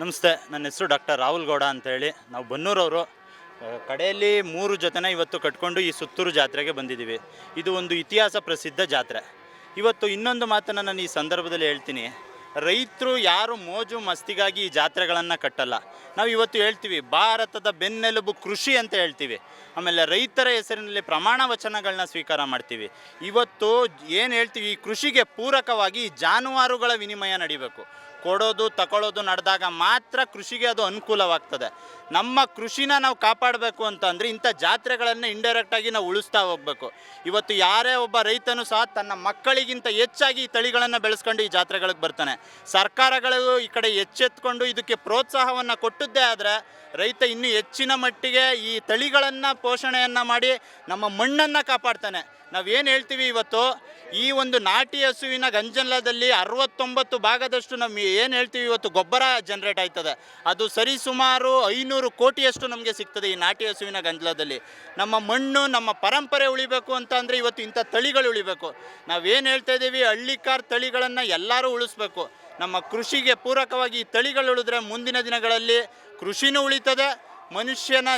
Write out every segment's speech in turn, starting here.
ನಮಸ್ತೆ, ನನ್ನ ಹೆಸರು ಡಾಕ್ಟರ್ ರಾಹುಲ್ ಗೌಡ ಅಂತೇಳಿ. ನಾವು ಬನ್ನೂರವರು ಕಡೆಯಲ್ಲಿ ಮೂರು ಜೊತೆನ ಇವತ್ತು ಕಟ್ಕೊಂಡು ಈ ಸುತ್ತೂರು ಜಾತ್ರೆಗೆ ಬಂದಿದ್ದೀವಿ. ಇದು ಒಂದು ಇತಿಹಾಸ ಪ್ರಸಿದ್ಧ ಜಾತ್ರೆ. ಇವತ್ತು ಇನ್ನೊಂದು ಮಾತನ್ನು ನಾನು ಈ ಸಂದರ್ಭದಲ್ಲಿ ಹೇಳ್ತೀನಿ. ರೈತರು ಯಾರು ಮೋಜು ಮಸ್ತಿಗಾಗಿ ಈ ಜಾತ್ರೆಗಳನ್ನು ಕಟ್ಟಲ್ಲ. ನಾವು ಇವತ್ತು ಹೇಳ್ತೀವಿ, ಭಾರತದ ಬೆನ್ನೆಲುಬು ಕೃಷಿ ಅಂತ ಹೇಳ್ತೀವಿ. ಆಮೇಲೆ ರೈತರ ಹೆಸರಿನಲ್ಲಿ ಪ್ರಮಾಣ ವಚನಗಳನ್ನ ಸ್ವೀಕಾರ ಮಾಡ್ತೀವಿ. ಇವತ್ತು ಏನು ಹೇಳ್ತೀವಿ, ಈ ಕೃಷಿಗೆ ಪೂರಕವಾಗಿ ಜಾನುವಾರುಗಳ ವಿನಿಮಯ ನಡಿಬೇಕು. ಕೊಡೋದು ತಗೊಳ್ಳೋದು ನಡೆದಾಗ ಮಾತ್ರ ಕೃಷಿಗೆ ಅದು ಅನುಕೂಲವಾಗ್ತದೆ. ನಮ್ಮ ಕೃಷಿನ ನಾವು ಕಾಪಾಡಬೇಕು ಅಂತಂದರೆ ಇಂಥ ಜಾತ್ರೆಗಳನ್ನು ಇಂಡೈರೆಕ್ಟಾಗಿ ನಾವು ಉಳಿಸ್ತಾ ಹೋಗಬೇಕು. ಇವತ್ತು ಯಾರೇ ಒಬ್ಬ ರೈತನು ಸಹ ತನ್ನ ಮಕ್ಕಳಿಗಿಂತ ಹೆಚ್ಚಾಗಿ ಈ ತಳಿಗಳನ್ನು ಬೆಳೆಸ್ಕೊಂಡು ಈ ಜಾತ್ರೆಗಳಿಗೆ ಬರ್ತಾನೆ. ಸರ್ಕಾರಗಳು ಈ ಕಡೆ ಎಚ್ಚೆತ್ಕೊಂಡು ಇದಕ್ಕೆ ಪ್ರೋತ್ಸಾಹವನ್ನು ಕೊಟ್ಟದ್ದೇ ಆದರೆ ರೈತ ಇನ್ನೂ ಹೆಚ್ಚಿನ ಮಟ್ಟಿಗೆ ಈ ತಳಿಗಳನ್ನು ಪೋಷಣೆಯನ್ನು ಮಾಡಿ ನಮ್ಮ ಮಣ್ಣನ್ನು ಕಾಪಾಡ್ತಾನೆ. ನಾವೇನು ಹೇಳ್ತೀವಿ ಇವತ್ತು? ಈ ಒಂದು ನಾಟಿ ಹಸುವಿನ ಗಂಜಲದಲ್ಲಿ ಅರವತ್ತೊಂಬತ್ತು ಭಾಗದಷ್ಟು ನಮ್ಮ ಏನು ಹೇಳ್ತೀವಿ ಇವತ್ತು ಗೊಬ್ಬರ ಜನ್ರೇಟ್ ಆಯ್ತದೆ. ಅದು ಸರಿಸುಮಾರು ಐನೂರು ಕೋಟಿಯಷ್ಟು ನಮಗೆ ಸಿಗ್ತದೆ ಈ ನಾಟಿ ಹಸುವಿನ ಗಂಜಲದಲ್ಲಿ ನಮ್ಮ ಮಣ್ಣು, ನಮ್ಮ ಪರಂಪರೆ ಉಳಿಬೇಕು ಅಂತ ಅಂದರೆ ಇವತ್ತು ಇಂಥ ತಳಿಗಳು ಉಳಿಬೇಕು. ನಾವೇನು ಹೇಳ್ತಾ ಇದ್ದೀವಿ, ಹಳ್ಳಿಕಾರ್ ತಳಿಗಳನ್ನು ಎಲ್ಲರೂ ಉಳಿಸ್ಬೇಕು. ನಮ್ಮ ಕೃಷಿಗೆ ಪೂರಕವಾಗಿ ಈ ತಳಿಗಳು ಉಳಿದ್ರೆ ಮುಂದಿನ ದಿನಗಳಲ್ಲಿ ಕೃಷಿನೂ ಉಳಿತದೆ ಮನುಷ್ಯನ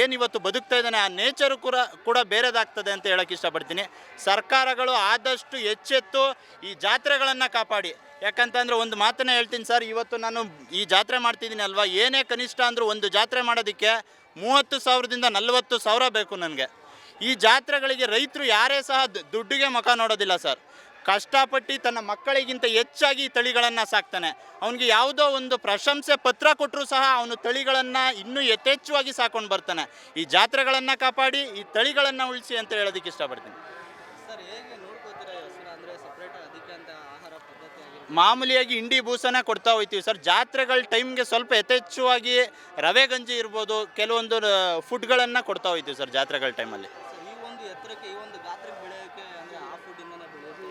ಏನು ಇವತ್ತು ಬದುಕ್ತಾ ಇದ್ದಾನೆ, ಆ ನೇಚರು ಕೂಡ ಕೂಡ ಬೇರೆದಾಗ್ತದೆ ಅಂತ ಹೇಳೋಕ್ಕೆ ಇಷ್ಟಪಡ್ತೀನಿ. ಸರ್ಕಾರಗಳು ಆದಷ್ಟು ಎಚ್ಚೆತ್ತು ಈ ಜಾತ್ರೆಗಳನ್ನು ಕಾಪಾಡಿ. ಯಾಕಂತಂದರೆ ಒಂದು ಮಾತನ್ನ ಹೇಳ್ತೀನಿ ಸರ್, ಇವತ್ತು ನಾನು ಈ ಜಾತ್ರೆ ಮಾಡ್ತಿದ್ದೀನಿ ಅಲ್ವಾ? ಏನೇ ಕನಿಷ್ಠ ಅಂದರೂ ಒಂದು ಜಾತ್ರೆ ಮಾಡೋದಕ್ಕೆ ಮೂವತ್ತು ಸಾವಿರದಿಂದ ನಲವತ್ತು ಸಾವಿರ ಬೇಕು ನನಗೆ. ಈ ಜಾತ್ರೆಗಳಿಗೆ ರೈತರು ಯಾರೇ ಸಹ ದುಡ್ಡಿಗೆ ಮುಖ ನೋಡೋದಿಲ್ಲ ಸರ್. ಕಷ್ಟಪಟ್ಟು ತನ್ನ ಮಕ್ಕಳಿಗಿಂತ ಹೆಚ್ಚಾಗಿ ತಳಿಗಳನ್ನು ಸಾಕ್ತಾನೆ. ಅವನಿಗೆ ಯಾವುದೋ ಒಂದು ಪ್ರಶಂಸೆ ಪತ್ರ ಕೊಟ್ಟರೂ ಸಹ ಅವನು ತಳಿಗಳನ್ನು ಇನ್ನೂ ಯಥೇಚ್ಛವಾಗಿ ಸಾಕೊಂಡು ಬರ್ತಾನೆ. ಈ ಜಾತ್ರೆಗಳನ್ನು ಕಾಪಾಡಿ ಈ ತಳಿಗಳನ್ನು ಉಳಿಸಿ ಅಂತ ಹೇಳೋದಕ್ಕೆ ಇಷ್ಟಪಡ್ತೀನಿ. ಮಾಮೂಲಿಯಾಗಿ ಇಂಡಿ ಬೂಸನ ಕೊಡ್ತಾ ಹೋಗ್ತೀವಿ ಸರ್. ಜಾತ್ರೆಗಳ ಟೈಮ್ಗೆ ಸ್ವಲ್ಪ ಯಥೇಚ್ಛವಾಗಿ ರವೆ ಗಂಜಿ ಇರ್ಬೋದು ಕೆಲವೊಂದು ಫುಡ್ಗಳನ್ನು ಕೊಡ್ತಾ ಹೋಗ್ತೀವಿ ಸರ್ ಜಾತ್ರೆಗಳ ಟೈಮಲ್ಲಿ.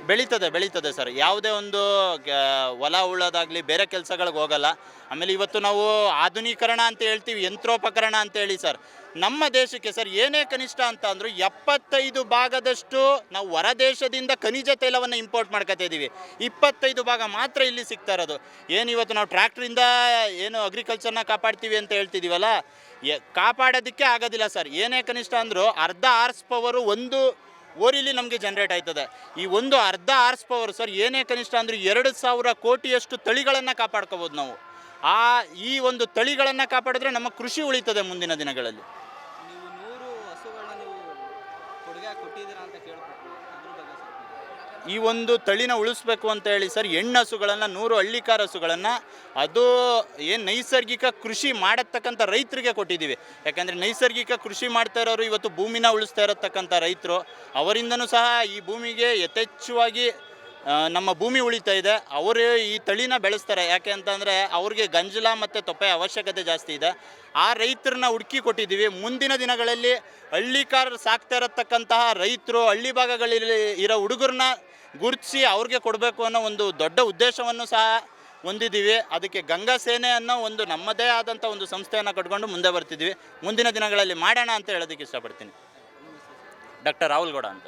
ಬೆಳೀತದೆ ಬೆಳೀತದೆ ಸರ್ ಯಾವುದೇ ಒಂದು ಹೊಲ ಉಳ್ಳೋದಾಗಲಿ, ಬೇರೆ ಕೆಲಸಗಳಿಗೆ ಹೋಗಲ್ಲ. ಆಮೇಲೆ ಇವತ್ತು ನಾವು ಆಧುನೀಕರಣ ಅಂತ ಹೇಳ್ತೀವಿ, ಯಂತ್ರೋಪಕರಣ ಅಂತ ಹೇಳಿ ಸರ್ ನಮ್ಮ ದೇಶಕ್ಕೆ ಸರ್ ಏನೇ ಕನಿಷ್ಠ ಅಂತ ಅಂದರೂ ಎಪ್ಪತ್ತೈದು ಭಾಗದಷ್ಟು ನಾವು ಹೊರ ದೇಶದಿಂದ ಖನಿಜ ತೈಲವನ್ನು ಇಂಪೋರ್ಟ್ ಮಾಡ್ಕೊತಾ ಇದ್ದೀವಿ ಇಪ್ಪತ್ತೈದು ಭಾಗ ಮಾತ್ರ ಇಲ್ಲಿ ಸಿಗ್ತಾ ಇರೋದು. ಏನು ಇವತ್ತು ನಾವು ಟ್ರ್ಯಾಕ್ಟ್ರಿಂದ ಏನು ಅಗ್ರಿಕಲ್ಚರ್ನ ಕಾಪಾಡ್ತೀವಿ ಅಂತ ಹೇಳ್ತಿದ್ದೀವಲ್ಲ ಕಾಪಾಡೋದಕ್ಕೆ ಆಗೋದಿಲ್ಲ ಸರ್. ಏನೇ ಕನಿಷ್ಠ ಅಂದರೂ ಅರ್ಧ ಆರ್ಸ್ ಪವರು ಒಂದು ಓರಿಲಿ ನಮಗೆ ಜನ್ರೇಟ್ ಆಯ್ತದೆ. ಈ ಒಂದು ಅರ್ಧ ಆರ್ಸ್ ಪವರ್ ಸರ್ ಏನೇ ಕನಿಷ್ಠ ಅಂದರೂ ಎರಡು ಸಾವಿರ ಕೋಟಿಯಷ್ಟು ತಳಿಗಳನ್ನು ಕಾಪಾಡ್ಕೋಬೋದು ನಾವು. ಆ, ಈ ಒಂದು ತಳಿಗಳನ್ನು ಕಾಪಾಡಿದ್ರೆ ನಮ್ಮ ಕೃಷಿ ಉಳಿತದೆ ಮುಂದಿನ ದಿನಗಳಲ್ಲಿ. ಈ ಒಂದು ತಳಿನ ಉಳಿಸ್ಬೇಕು ಅಂತ ಹೇಳಿ ಸರ್ ಹೆಣ್ಣು ಹಸುಗಳನ್ನು, ನೂರು ಹಳ್ಳಿಕಾರ ಹಸುಗಳನ್ನು ಅದು ಏನು ನೈಸರ್ಗಿಕ ಕೃಷಿ ಮಾಡತಕ್ಕಂಥ ರೈತರಿಗೆ ಕೊಟ್ಟಿದ್ದೀವಿ. ಯಾಕಂದರೆ ನೈಸರ್ಗಿಕ ಕೃಷಿ ಮಾಡ್ತಾ ಇರೋರು ಇವತ್ತು ಭೂಮಿನ ಉಳಿಸ್ತಾ ಇರತಕ್ಕಂಥ ರೈತರು. ಅವರಿಂದನೂ ಸಹ ಈ ಭೂಮಿಗೆ ಯಥೇಚ್ಛವಾಗಿ ನಮ್ಮ ಭೂಮಿ ಉಳಿತಾ ಇದೆ. ಅವರು ಈ ತಳಿನ ಬೆಳೆಸ್ತಾರೆ. ಯಾಕೆ ಅಂತಂದರೆ ಅವ್ರಿಗೆ ಗಂಜಲ ಮತ್ತು ತೊಪ್ಪೆ ಅವಶ್ಯಕತೆ ಜಾಸ್ತಿ ಇದೆ. ಆ ರೈತರನ್ನ ಹುಡುಕಿ ಕೊಟ್ಟಿದ್ದೀವಿ. ಮುಂದಿನ ದಿನಗಳಲ್ಲಿ ಹಳ್ಳಿ ಹಳ್ಳಿಕಾರ ಸಾಕ್ತಾ ಇರತಕ್ಕಂತಹ ರೈತರು, ಹಳ್ಳಿ ಭಾಗಗಳಲ್ಲಿ ಇರೋ ಹುಡುಗರನ್ನ ಗುರುತಿಸಿ ಅವ್ರಿಗೆ ಕೊಡಬೇಕು ಅನ್ನೋ ಒಂದು ದೊಡ್ಡ ಉದ್ದೇಶವನ್ನು ಸಹ ಹೊಂದಿದ್ದೀವಿ. ಅದಕ್ಕೆ ಗಂಗಾ ಸೇನೆ ಅನ್ನೋ ಒಂದು ನಮ್ಮದೇ ಆದಂಥ ಒಂದು ಸಂಸ್ಥೆಯನ್ನು ಕಟ್ಕೊಂಡು ಮುಂದೆ ಬರ್ತಿದ್ದೀವಿ. ಮುಂದಿನ ದಿನಗಳಲ್ಲಿ ಮಾಡೋಣ ಅಂತ ಹೇಳೋದಕ್ಕೆ ಇಷ್ಟಪಡ್ತೀನಿ. ಡಾಕ್ಟರ್ ರಾಹುಲ್ ಗೌಡ ಅಂತ